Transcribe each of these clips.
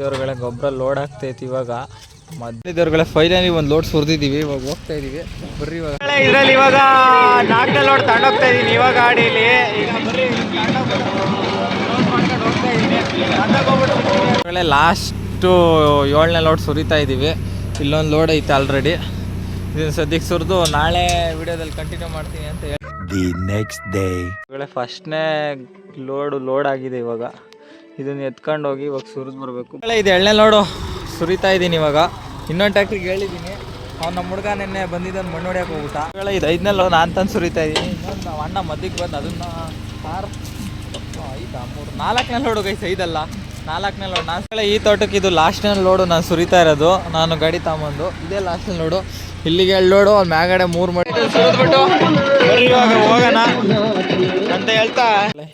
ದೇವ್ರಗಳೇ ಗೊಬ್ಬರ ಲೋಡ್ ಆಗ್ತೈತಿ ಇವಾಗ. ಮೊದಲೇ ದೇವ್ರಗಳೇ ಫೈನಲಿ ಒಂದು ಲೋಡ್ ಸುರಿದಿದ್ದೀವಿ ಇವಾಗ ಹೋಗ್ತಾ ಇದೀವಿ. ಬರ್ರಿ ಇವಾಗ. ಇದರಲ್ಲಿ ಇವಾಗ ನಾಲ್ಕನೇ ಲೋಡ್ ತಗೊಂಡೋಗ್ತಾ ಇದೀನಿ ಇವಾಗ ಗಾಡೀಲಿ. ಈಗ ಬರ್ರಿ ಲಾಸ್ಟು ಏಳನೇ ಲೋಡ್ ಸುರಿತಾ ಇದ್ದೀವಿ ಇಲ್ಲೊಂದು ಲೋಡ್ ಐತೆ ಆಲ್ರೆಡಿ ಇದನ್ನ ಸದ್ಯಕ್ಕೆ ಸುರಿದು ನಾಳೆ ವಿಡಿಯೋದಲ್ಲಿ ಕಂಟಿನ್ಯೂ ಮಾಡ್ತೀನಿ ಅಂತ ಹೇಳಿ ದಿ ನೆಕ್ಸ್ಟ್ ಡೇ ಫಸ್ಟ್ನೇ ಲೋಡು ಲೋಡ್ ಆಗಿದೆ ಇವಾಗ. ಇದನ್ನ ಎತ್ಕೊಂಡು ಹೋಗಿ ಇವಾಗ ಸುರಿದು ಬರಬೇಕು. ಇದು ಎಳ್ಳೆ ಲೋಡು ಸುರಿತಾ ಇದ್ದೀನಿ ಇವಾಗ. ಇನ್ನೊಂದು ಟ್ಯಾಕ್ಟ್ರಿಗೆ ಹೇಳಿದ್ದೀನಿ ಅವ್ನು ನಮ್ಮ ಹುಡುಗ ನೆನ್ನೆ ಬಂದಿದ್ದನ್ನು ಮಣ್ಣು ಹೊಡ್ಯಕ್ಕೆ ಹೋಗ್ಬಿಟ್ಟ. ಇದು ಐದನೇ ಲೋ ನಾನು ತಂದು ಸುರಿತಾ ಇದ್ದೀನಿ ಇನ್ನೊಂದು ನಾವು ಅಣ್ಣ ಮದ್ದಿಗೆ ಬಂದು ಅದನ್ನು ಆರು ಐದಾ ಮೂರು ನಾಲ್ಕನೇ ಲೋಡು ಗೈಸ್, ಐದಲ್ಲ. ನಾಲ್ಕನೇ ಲೋಡ್ ನಾನು ಈ ತೋಟಕ್ಕೆ ಇದು ಲಾಸ್ಟ್ನೇ ಲೋಡು ನಾನು ಸುರಿತಾ ಇರೋದು. ನಾನು ಗಾಡಿ ತಗೊಂಬಂದು. ಇದೇ ಲಾಸ್ಟ್ನೇ ಲೋಡು ಇಲ್ಲಿಗೆ ಎರಡು ಲೋಡು ಅಲ್ಲಿ ಮ್ಯಾಗಡೆ ಮೂರು ಮಾಡಿ ಸುರಿದ್ಬಿಟ್ಟು ಇವಾಗ ಹೋಗೋಣ. ಅಂತ ಹೇಳ್ತಾ.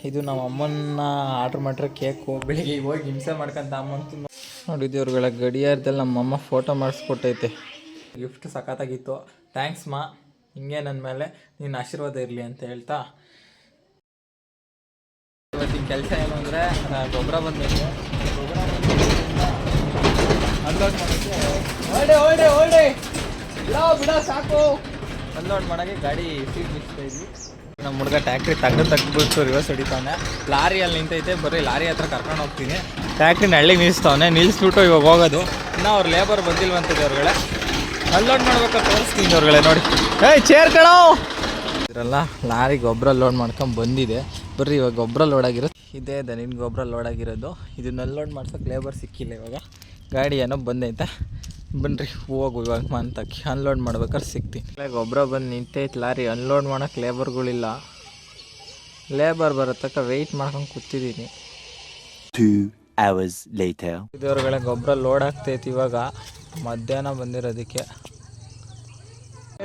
ಇದು ನಮ್ಮ ಅಮ್ಮನ್ನ ಆರ್ಡರ್ ಮಾಡಿರೋ ಕೇಕು ಬೆಳಿಗ್ಗೆ ಹೋಗಿ ಹಿಂಸೆ ಮಾಡ್ಕೊಂತ ಅಮ್ಮಂತ ನೋಡಿದ್ವಿ ಇವ್ರುಗಳ ಗಡಿಯಾರದಲ್ಲಿ ನಮ್ಮ ಅಮ್ಮ ಫೋಟೋ ಮಾಡಿಸ್ಕೊಟ್ಟೈತೆ. ಗಿಫ್ಟ್ ಸಖತ್ತಾಗಿತ್ತು. ಥ್ಯಾಂಕ್ಸ್ ಮಾ. ಹಿಂಗೆ ನನ್ನ ಮೇಲೆ ನಿನ್ನ ಆಶೀರ್ವಾದ ಇರಲಿ ಅಂತ ಹೇಳ್ತಾ. ಇವತ್ತಿನ ಕೆಲಸ ಏನು ಅಂದರೆ ಗೊಬ್ಬರ ಬಂದಿದ್ದೆ ಅನ್ಲೋಡ್ ಮಾಡೋಕ್ಕೆ ಓಲ್ಡೆ ಓಲ್ಡೆ ಬಿಡೋ ಬಿಡೋ, ಸಾಕು. ಅನ್ಲೋಡ್ ಮಾಡೋಕ್ಕೆ ಗಾಡಿ ಸೀಟ್ ಬಿಡ್ತಾ ಇದ್ವಿ. ನಮ್ಮ ಹುಡುಗ ಟ್ಯಾಕ್ಟ್ರಿ ತಗ್ದು ತಗ್ಬಿಟ್ಟು ರಿವರ್ಸ್ ಲಾರಿ ಅಲ್ಲಿ ನಿಂತೈತೆ, ಬರೀ ಲಾರಿ ಹತ್ರ ಕರ್ಕೊಂಡು ಹೋಗ್ತೀನಿ. ಟ್ಯಾಕ್ಟ್ರಿನ ಹಳ್ಳಿಗೆ ನಿಲ್ಲಿಸ್ತಾವನೆ ನಿಲ್ಲಿಸ್ಬಿಟ್ಟು ಇವಾಗ ಹೋಗೋದು. ಇನ್ನು ಅವ್ರು ಲೇಬರ್ ಬಂದಿಲ್ವಂತದ್ದು ಅವ್ರುಗಳೇ. ಅಲ್ಲೋಡ್ ಮಾಡ್ಬೇಕು ತೋರಿಸ್ತೀನಿ ಅವ್ರುಗಳೇ ನೋಡಿ. ಏಯ್ ಚೇರ್ ಕಣೋ! ಇದ್ರಲ್ಲ ಲಾರಿ ಗೊಬ್ಬರ ಲೋಡ್ ಮಾಡ್ಕೊಂಡು ಬಂದಿದೆ. ಬರ್ರಿ ಇವಾಗ ಗೊಬ್ಬರ ಲೋಡ್ ಆಗಿರೋದು ಇದೇ ದನಿನ ಗೊಬ್ಬರ ಲೋಡ್ ಆಗಿರೋದು. ಇದನ್ನ ಲೋಡ್ ಮಾಡ್ಸೋಕೆ ಲೇಬರ್ ಸಿಕ್ಕಿಲ್ಲ ಇವಾಗ. ಗಾಡಿ ಏನೋ ಬಂದೈತೆ. ಬನ್ರಿ ಹೋಗು ಇವಾಗ ಮಂತಕ್ಕೆ ಅನ್ಲೋಡ್ ಮಾಡ್ಬೇಕಾದ್ರೆ ಸಿಗ್ತೀನಿ. ಒಬ್ಬರ ಬಂದು ನಿಂತೈತೆ ಲಾರಿ ಅನ್ಲೋಡ್ ಮಾಡೋಕೆ ಲೇಬರ್ಗಳಿಲ್ಲ ಲೇಬರ್ ಬರೋ ತನಕ ವೆಯ್ಟ್ ಮಾಡ್ಕೊಂಡು ಕೂತಿದ್ದೀನಿ Two hours later. ಇದುವರೆಗಳ ಗೊಬ್ಬರ ಲೋಡ್ ಆಗ್ತೈತಿ ಇವಾಗ. ಮಧ್ಯಾಹ್ನ ಬಂದಿರೋದಕ್ಕೆ.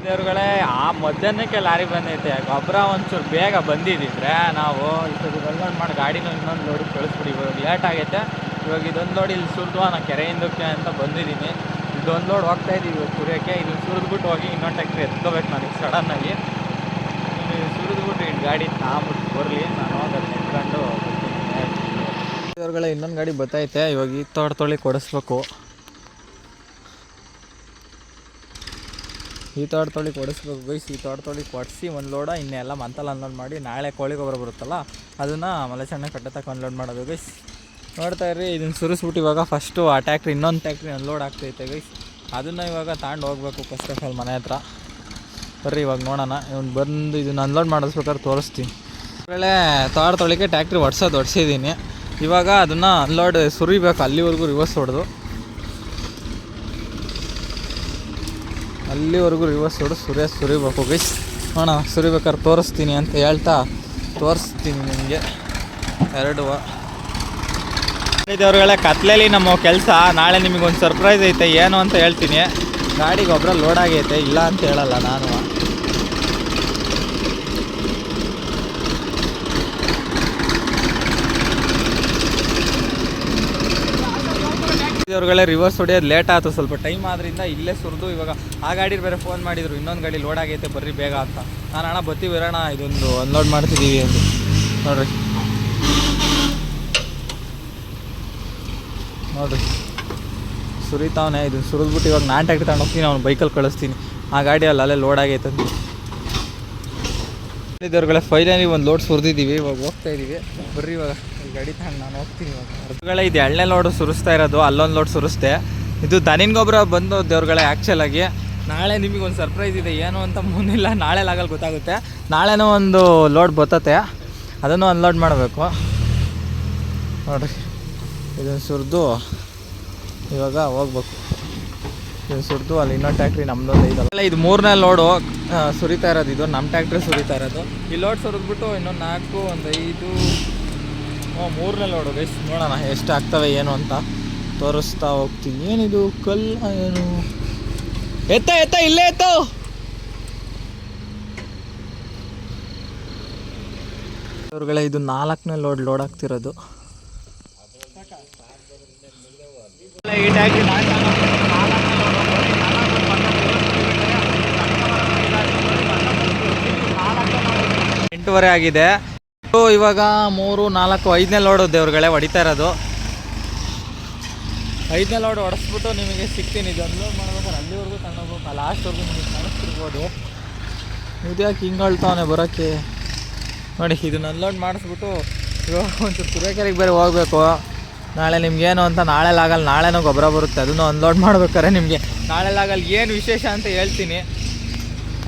ದೇವ್ರುಗಳೇ ಆ ಮಧ್ಯಾಹ್ನಕ್ಕೆ ಲಾರಿ ಬಂದೈತೆ. ಗೊಬ್ಬರ ಒಂಚೂರು ಬೇಗ ಬಂದಿದ್ದಿದ್ರೆ ನಾವು ಇಷ್ಟೊತ್ತಿಗೆ ಅನ್ಲೋಡ್ ಮಾಡಿ ಗಾಡಿನ ಇನ್ನೊಂದು ಲೋಡಿಗೆ ಕಳಿಸ್ಬಿಡಿ. ಇವಾಗ ಲೇಟ್ ಆಗೈತೆ. ಇವಾಗ ಇದೊಂದು ನೋಡಿ ಇಲ್ಲಿ ಸುರಿದು ನಾನು ಕೆರೆಯಿಂದಕ್ಕೆ ಅಂತ ಬಂದಿದ್ದೀನಿ. ಇದೊಂದು ಲೋಡ್ ಹೋಗ್ತಾ ಇದ್ದೀವಿ ಕುರಿಯೋಕ್ಕೆ ಇದು ಸುರಿದ್ಬಿಟ್ಟು ಹೋಗಿ ಇನ್ನೊಂದು ಟ್ಯಾಕ್ಟ್ರಿ ಎತ್ಕೋಬೇಕು ನನಗೆ ಸಡನ್ನಾಗಿ. ಸುರಿದ್ಬಿಟ್ಟು ಇನ್ನು ಗಾಡಿ ತಾಂಬಿಟ್ಟು ಬರಲಿ. ನಾನು ಅದನ್ನು ನಿಂತ್ಕೊಂಡು ಇವ್ರುಗಳ ಇನ್ನೊಂದು ಗಾಡಿ ಬರ್ತೈತೆ ಇವಾಗ ಈ ತೋಟ ತೊಳಿ ಕೊಡಿಸ್ಬೇಕು. ಈ ತೋಟ ತೊಳಿ ಕೊಡಿಸ್ಬೇಕು. ಗೈಸ್, ಈ ತೋಟ ತೊಳಿ ಕೊಡಿಸಿ ಒಂದು ಲೋಡ, ಇನ್ನೆಲ್ಲ ಮಂತಲ್ಲಿ ಅನ್ಲೋಡ್ ಮಾಡಿ ನಾಳೆ ಕೋಳಿ ಗೊಬ್ಬರ ಬರುತ್ತಲ್ಲ, ಅದನ್ನು ಮಲೆಸಣ್ಣ ಕಟ್ಟೆ ತಕ್ಕ ಅನ್ಲೋಡ್ ಮಾಡೋದು ಗೈಸ್. ನೋಡ್ತಾ ಇರ್ರಿ, ಇದನ್ನು ಸುರಿಸ್ಬಿಟ್ಟು ಇವಾಗ ಫಸ್ಟು ಆ ಟ್ಯಾಕ್ಟ್ರಿ ಇನ್ನೊಂದು ಟ್ಯಾಕ್ಟ್ರಿ ಅನ್ಲೋಡ್ ಆಗ್ತೈತೆ ಗೈಸ್ ಅದನ್ನು ಇವಾಗ ತಗೊಂಡು ಹೋಗ್ಬೇಕು ಫಸ್ಟ್ ಆಫ್ ಆಲ್ ಮನೆ ಹತ್ರ. ಬರ್ರಿ ಇವಾಗ ನೋಡೋಣ, ಇವ್ನು ಬಂದು ಇದನ್ನು ಅನ್ಲೋಡ್ ಮಾಡಿಸ್ಬೇಕಾದ್ರೆ ತೋರಿಸ್ತೀನಿ. ಒಳ್ಳೆ ತೋಟ ತೊಳಿಕೆ ಟ್ಯಾಕ್ಟ್ರಿ ಒಡ್ಸೋದು ಹೊಡ್ಸಿದ್ದೀನಿ ಇವಾಗ ಅದನ್ನು ಅನ್ಲೋಡ್ ಸುರಿಬೇಕು, ಅಲ್ಲಿವರೆಗೂ ರಿವರ್ಸ್ ಹೊಡೆದು. ಅಲ್ಲಿವರೆಗೂ ರಿವರ್ಸ್ ಹೊಡೆದು ಸುರಿಯ ಸುರಿಬೇಕು ಗೈಸ್ ನೋಡೋಣ, ಸುರಿಬೇಕಾದ್ರೆ ತೋರಿಸ್ತೀನಿ ಅಂತ ಹೇಳ್ತಾ ತೋರಿಸ್ತೀನಿ ನಿಮಗೆ. ಎರಡು ಇದ್ದವ್ರುಗಳೇ ಕತ್ಲೇಲಿ ನಮ್ಮ ಕೆಲಸ, ನಾಳೆ ನಿಮಗೆ ಒಂದು ಸರ್ಪ್ರೈಸ್ ಐತೆ, ಏನು ಅಂತ ಹೇಳ್ತೀನಿ. ಗಾಡಿಗೆ ಒಬ್ಬರ ಲೋಡ್ ಆಗೈತೆ, ಇಲ್ಲ ಅಂತ ಹೇಳಲ್ಲ ನಾನು. ದೇವ್ರಗಳೇ ರಿವರ್ಸ್ ಹೊಡೆಯೋದು ಲೇಟ್ ಆಯ್ತು ಸ್ವಲ್ಪ ಟೈಮ್ ಆದ್ರಿಂದ ಇಲ್ಲೇ ಸುರಿದು ಇವಾಗ ಆ ಗಾಡಿ ಬೇರೆ ಫೋನ್ ಮಾಡಿದ್ರು, ಇನ್ನೊಂದು ಗಾಡಿ ಲೋಡ್ ಆಗೈತೆ, ಬರ್ರಿ ಬೇಗ ಅಂತ. ನಾನು ಅಣ್ಣ ಬತ್ತೀವಿ ಇರೋಣ ಇದೊಂದು ಅನ್ಲೋಡ್ ಮಾಡ್ತಿದ್ದೀವಿ ಅಂತ. ನೋಡ್ರಿ. ನೋಡ್ರಿ. ಸುರಿತಾವನೆ ಇದು ಸುರಿದ್ಬಿಟ್ಟು ಇವಾಗ ನಾನು ಟ್ಯಾಕ್ಟ್ರಿ ತಗೊಂಡು ಹೋಗ್ತೀನಿ, ಅವ್ನು ಬೈಕಲ್ಲಿ ಕಳಿಸ್ತೀನಿ. ಆ ಗಾಡಿ ಅಲ್ಲಿ ಅಲ್ಲೇ ಲೋಡ್ ಆಗೈತೆ ಇವ್ರಗಳ ಫೈನಲಿ ಒಂದು ಲೋಡ್ ಸುರಿದಿದ್ದೀವಿ, ಇವಾಗ ಹೋಗ್ತಾ ಇದ್ದೀವಿ ಬರ್ರಿ ಇವಾಗ ಗಾಡಿ ತಗೊಂಡು ನಾನು ಹೋಗ್ತೀನಿ ಇವಾಗ. ಅರ್ಧಗಳೇ ಇದು ಎಳ್ಳೆ ಲೋಡು ಸುರಿಸ್ತಾ ಇರೋದು, ಅಲ್ಲೊಂದು ಲೋಡ್ ಸುರಿಸ್ತೆ ಇದು ದನಿನ ಗೊಬ್ಬರ ಬಂದು ದೇವ್ರುಗಳೇ ಆ್ಯಕ್ಚುಲಾಗಿ ನಾಳೆ ನಿಮಗೆ ಒಂದು ಸರ್ಪ್ರೈಸ್ ಇದೆ, ಏನು ಅಂತ ಮುಂದಿಲ್ಲ ನಾಳೆ ಆಗಲ್ಲ ಗೊತ್ತಾಗುತ್ತೆ. ನಾಳೆನೂ ಒಂದು ಲೋಡ್ ಬರ್ತತೆ ಅದನ್ನು ಅನ್ಲೋಡ್ ಮಾಡಬೇಕು. ನೋಡಿರಿ. ಇದನ್ನು ಸುರಿದು. ಇವಾಗ ಹೋಗ್ಬೇಕು. ಇದನ್ನು ಸುರಿದು ಅಲ್ಲಿ ಇನ್ನೊಂದು ಟ್ಯಾಕ್ಟ್ರಿ ನಮ್ಮದೊಂದು ಐದಲ್ಲ ಇದು ಮೂರನೇ ಲೋಡು ಸುರಿತಾ ಇರೋದು ಇದು. ನಮ್ಮ ಟ್ಯಾಕ್ಟ್ರಿ ಸುರಿತಾ ಇರೋದು. ಈ ಲೋಡ್ ಸುರಿದ್ಬಿಟ್ಟು ಇನ್ನೊಂದು ನಾಲ್ಕು ಒಂದು ಐದು ಓ ಮೂರನೇ ಲೋಡು ಗೈಸ್ ನೋಡೋಣ ಎಷ್ಟು ಆಗ್ತವೆ ಏನು ಅಂತ. ತೋರಿಸ್ತಾ ಹೋಗ್ತೀನಿ. ಏನಿದು? ಕಲ್ಲ ಏನು? ಎತ್ತ ಎತ್ತ ಇಲ್ಲೇ ಎತ್ತು! ಇವ್ರುಗಳೇ ಇದು ನಾಲ್ಕನೇ ಲೋಡ್ ಲೋಡ್ ಆಗ್ತಿರೋದು. ಎಂಟೂವರೆ ಆಗಿದೆ. ಇದು ಇವಾಗ ಮೂರು, ನಾಲ್ಕು, ಐದನೇ ಲೋಡ್ ದೇವ್ರುಗಳೇ ಹೊಡಿತಾ ಇರೋದು. ಐದನೇ ಲೋಡ್ ಹೊಡೆಸ್ಬಿಟ್ಟು ನಿಮಗೆ ಸಿಗ್ತೀನಿ. ಇದು ಅನ್ಲೋಡ್ ಮಾಡ್ಬೇಕಾದ್ರೆ ಅಲ್ಲಿವರೆಗೂ ತಗೊಂಡೋಗ್ಬೇಕು ಲಾಸ್ಟ್ವರೆಗೂ ನಿಮಗೆ ಕಾಣಿಸ್ತಿರ್ಬೋದು. ಇದ್ಯಾಕೆ ಹಿಂಗೆ ಹೇಳ್ತಾವನೆ ಬರೋಕ್ಕೆ? ನೋಡಿ, ಇದನ್ನ ಅನ್ಲೋಡ್ ಮಾಡಿಸ್ಬಿಟ್ಟು ಇವಾಗ ಒಂಚೂರು ತುರೇಕೆರೆಗೆ ಬೇರೆ ಹೋಗಬೇಕು. ನಾಳೆ ನಿಮ್ಗೇನು ಅಂತ ನಾಳೆಲಾಗಲ್ಲ ನಾಳೆನೂ ಗೊಬ್ಬರ ಬರುತ್ತೆ. ಅದನ್ನು ಅನ್ಲೋಡ್ ಮಾಡ್ಬೇಕಾದ್ರೆ ನಿಮಗೆ ನಾಳೆಲಾಗಲ್ಲ ಏನು ವಿಶೇಷ ಅಂತ ಹೇಳ್ತೀನಿ.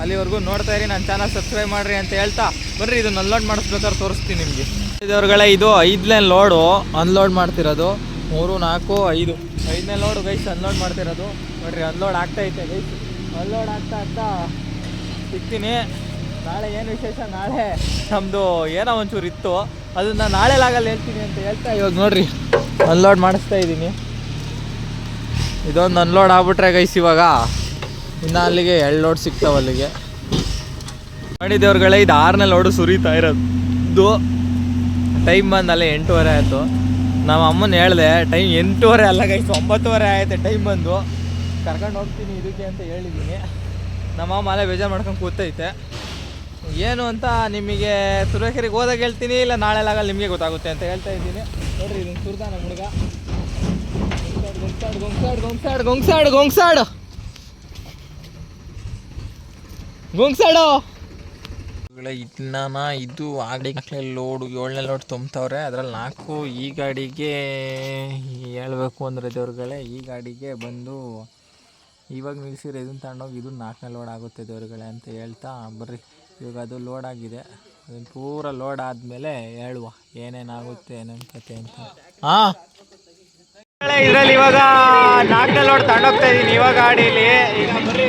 ಅಲ್ಲಿವರೆಗೂ ನೋಡ್ತಾ ಇರಿ, ನನ್ನ ಚಾನಲ್ ಸಬ್ಸ್ಕ್ರೈಬ್ ಮಾಡಿರಿ ಅಂತ ಹೇಳ್ತಾ ಬರ್ರಿ, ಇದನ್ನು ಅನ್ಲೋಡ್ ಮಾಡಿಸ್ಬೇಕಾದ್ರೆ ತೋರಿಸ್ತೀನಿ ನಿಮಗೆ. ಇದವ್ರಗಳೇ ಇದು ಐದನೇ ಲೋಡು ಅನ್ಲೋಡ್ ಮಾಡ್ತಿರೋದು. ಮೂರು, ನಾಲ್ಕು, ಐದು. ಐದನೇ ಲೋಡು ಗೈಸ್ ಅನ್ಲೋಡ್ ಮಾಡ್ತಿರೋದು. ನೋಡ್ರಿ ಅನ್ಲೋಡ್ ಆಗ್ತಾ ಐತೆ ಗೈಸ್ ಅನ್ಲೋಡ್ ಆಗ್ತಾ ಆಗ್ತಾ ಸಿಗ್ತೀನಿ. ನಾಳೆ ಏನು ವಿಶೇಷ? ನಾಳೆ ನಮ್ಮದು ಏನೋ ಒಂಚೂರು ಇತ್ತು. ಅದನ್ನು ನಾಳೆ ಲಾಗಲ್ಲಿ ಹೇಳ್ತೀನಿ ಅಂತ ಹೇಳ್ತಾ ಇವಾಗ ನೋಡ್ರಿ. ಅನ್ಲೋಡ್ ಮಾಡಿಸ್ತಾ ಇದ್ದೀನಿ. ಇದೊಂದು ಅನ್ಲೋಡ್ ಆಗ್ಬಿಟ್ರೆ ಗೈಸ್ ಇವಾಗ. ಇನ್ನು ಅಲ್ಲಿಗೆ ಎರಡು ಲೋಡ್ ಸಿಗ್ತಾವೆ ಅಲ್ಲಿಗೆ. ಮಾಡಿದೇವ್ರುಗಳೇ ಇದು ಆರನೇ ಲೋಡು ಸುರಿತಾ ಇರೋದು. ಟೈಮ್ ಬಂದಲ್ಲ ಎಂಟೂವರೆ ಆಯಿತು. ನಮ್ಮ ಅಮ್ಮನ ಹೇಳಿದೆ ಟೈಮ್ ಎಂಟೂವರೆ ಅಲ್ಲ ಗೈಸ್ ಒಂಬತ್ತುವರೆ ಆಯಿತು ಟೈಮ್ ಬಂದು. ಕರ್ಕೊಂಡು ಹೋಗ್ತೀನಿ ಇದಕ್ಕೆ ಅಂತ ಹೇಳಿದ್ದೀನಿ. ನಮ್ಮ ಅಲ್ಲೇ ಬೇಜಾರು ಮಾಡ್ಕೊಂಡು ಕೂತೈತೆ. ಏನು ಅಂತ ನಿಮಗೆ ಸುರೇಖರಿಗೆ ಹೋದಾಗ ಹೇಳ್ತೀನಿ, ಇಲ್ಲ ನಾಳೆ ಆಗಲ್ಲ ನಿಮಗೆ ಗೊತ್ತಾಗುತ್ತೆ ಅಂತ ಹೇಳ್ತಾ ಇದ್ದೀನಿ. ನೋಡ್ರಿ ಇದನ್ನು ಸುರ್ದಾನ ಹುಡುಗ. ಗೊಂಗ್ಸಾಡು ಗೊಂಗ್ಸಾಡು ಗೊಂಗ್ಸಾಡು ಗೊಂಗ್ಸಾಡು ಗೊಂಗ್ಸಾಡ್ ಇದನ್ನ ಇದು ಆಗಲಿ ಲೋಡು, ಏಳನೇ ಲೋಡ್ ತುಂಬ್ತವ್ರೆ. ಅದ್ರಲ್ಲಿ ನಾಲ್ಕು ಈ ಗಾಡಿಗೆ ಹೇಳ್ಬೇಕು ಅಂದರೆ ದೇವ್ರುಗಳೇ, ಈ ಗಾಡಿಗೆ ಬಂದು ಇವಾಗ ನಿಲ್ಸಿರೋ ಇದನ್ನ ತಗೊಂಡೋಗಿ ಇದು ನಾಲ್ಕನೇ ಲೋಡ್ ಆಗುತ್ತೆ ದೇವ್ರುಗಳೇ ಅಂತ ಹೇಳ್ತಾ ಬರ್ರಿ. ಇವಾಗ ಅದು ಲೋಡ್ ಆಗಿದೆ. ಅದನ್ನು ಪೂರ ಲೋಡ್ ಆದಮೇಲೆ ಹೇಳುವ ಏನೇನಾಗುತ್ತೆ ಏನೇನು ಕತೆ ಅಂತ. ಹಾಂ. ಇದರಲ್ಲಿ ಇವಾಗ ನಾಲ್ಕನೇ ಲೋಡ್ ತಗೊಂಡೋಗ್ತಾ ಇದ್ದೀನಿ. ಇವಾಗ ಗಾಡೀಲಿ. ಈಗ ಬರ್ರಿ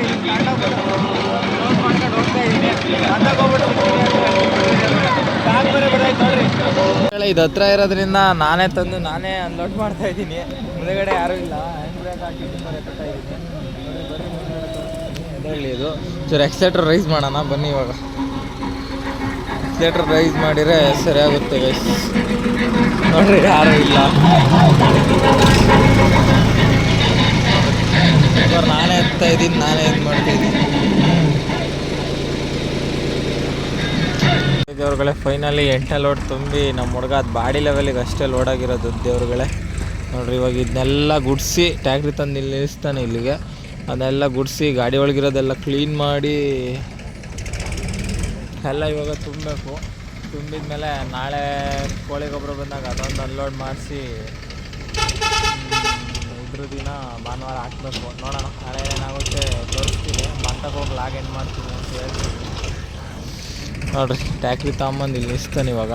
ಇದು ಹತ್ರ ಇರೋದ್ರಿಂದ ನಾನೇ ತಂದು ನಾನೇ ಅನ್ಲೋಡ್ ಮಾಡ್ತಾ ಇದ್ದೀನಿ. ಮುಂದೆಗಡೆ ಯಾರೂ ಇಲ್ಲ. ಹ್ಯಾಂಡ್ ಬ್ರೇಕ್ ಹಾಕಿ ತುಂಬ ಎತ್ತಾ ಇದ್ದೀನಿ ಇದು. ಚೂರು ಎಕ್ಸೆಟ್ರ್ ರೈಸ್ ಮಾಡೋಣ. ಬನ್ನಿ ಇವಾಗ. ಎಕ್ಸೆಟ್ರ್ ರೈಸ್ ಮಾಡಿದರೆ ಸರಿಯಾಗುತ್ತೆ ಗೈಸ್ ನೋಡ್ರಿ, ಯಾರೂ ಇಲ್ಲ. ನಾನೇ ಎತ್ತಾ ಇದ್ದೀನಿ, ನಾನೇ ಇದು ಮಾಡ್ತಿದ್ದೀನಿ ದೇವ್ರಗಳೇ ಫೈನಲಿ ಎಂಟ ಲೋಡ್ ತುಂಬಿ ನಮ್ಮ ಹುಡುಗ ಅದು ಬಾಡಿ ಲೆವೆಲಿಗೆ ಅಷ್ಟೇ ಲೋಡ್ ಆಗಿರೋದು ದೇವ್ರುಗಳೇ. ನೋಡ್ರಿ, ಇವಾಗ ಇದನ್ನೆಲ್ಲ ಗುಡಿಸಿ ಟ್ಯಾಕ್ಟ್ರಿ ತಂದು ನಿಲ್ಲಿಸ್ತಾನೆ ಇಲ್ಲಿಗೆ. ಅದನ್ನೆಲ್ಲ ಗುಡಿಸಿ ಗಾಡಿ ಒಳಗಿರೋದೆಲ್ಲ ಕ್ಲೀನ್ ಮಾಡಿ ಎಲ್ಲ ಇವಾಗ ತುಂಬಬೇಕು. ತುಂಬಿದ ಮೇಲೆ ನಾಳೆ ಕೋಳಿ ಗೊಬ್ಬರ ಬಂದಾಗ ಅದೊಂದು ಅನ್ಲೋಡ್ ಮಾಡಿಸಿ ಇದ್ರ ದಿನ ಭಾನುವಾರ ಹಾಕ್ಬೇಕು. ನೋಡೋಣ, ನಾಳೆ ಏನಾಗುತ್ತೆ ತೋರಿಸ್ತೀನಿ. ಮತ್ತೆ ಹೋಗಿ ಲಾಗ್ ಏನು ಮಾಡ್ತೀನಿ ಅಂತ ಹೇಳ್ತೀನಿ. ನೋಡ್ರಿ ಟ್ಯಾಕ್ರಿ ತಗೊಂಬಂದು ಇಲ್ಲಿ ನಿಲ್ಸ್ತಾನೆ ಇವಾಗ.